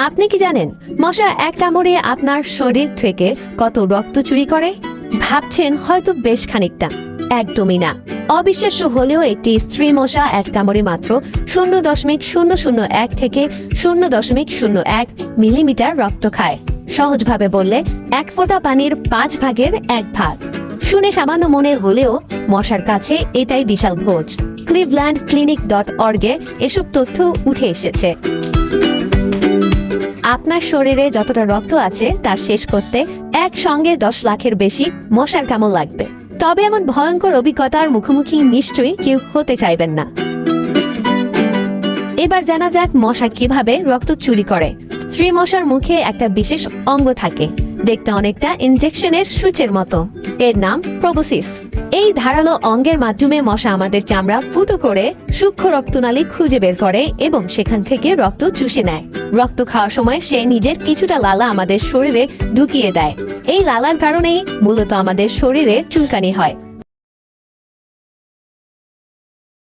আপনি কি জানেন, মশা এক কামড়ে আপনার শরীর থেকে কত রক্ত চুরি করে? ভাবছেন হয়তো বেশ খানিকটা। একদমই না। অবিশ্বাস্য হলেও একটি স্ত্রী মশা এক কামড়ে মাত্র শূন্য দশমিক শূন্য শূন্য এক থেকে শূন্য দশমিক শূন্য এক মিলিমিটার রক্ত খায়। সহজভাবে বললে, এক ফোঁটা পানির পাঁচ ভাগের এক ভাগ। শুনে সামান্য মনে হলেও মশার কাছে এটাই বিশাল ভোজ। ক্লিভল্যান্ড ক্লিনিক ডট অর্গে এসব তথ্য উঠে এসেছে। আপনার শরীরে যতটা রক্ত আছে, তা শেষ করতে একসঙ্গে দশ লাখের বেশি মশার কামড় লাগবে। তবে এমন ভয়ঙ্কর অভিজ্ঞতার মুখোমুখি নিশ্চয়ই কেউ হতে চাইবেন না। এবার জানা যাক মশা কীভাবে রক্ত চুরি করে। স্ত্রী মশার মুখে একটা বিশেষ অঙ্গ থাকে, দেখতে অনেকটা ইনজেকশনের সূচের মতো। এর নাম প্রবোসিস। এই ধারালো অঙ্গের মাধ্যমে মশা আমাদের চামড়া ফুটো করে সূক্ষ্ম রক্তনালী খুঁজে বের করে এবং সেখান থেকে রক্ত চুষে নেয়। রক্ত খাওয়ার সময় সে নিজের কিছুটা লালা আমাদের শরীরে ঢুকিয়ে দেয়। এই লালার কারণেই মূলত আমাদের শরীরে চুলকানি হয়।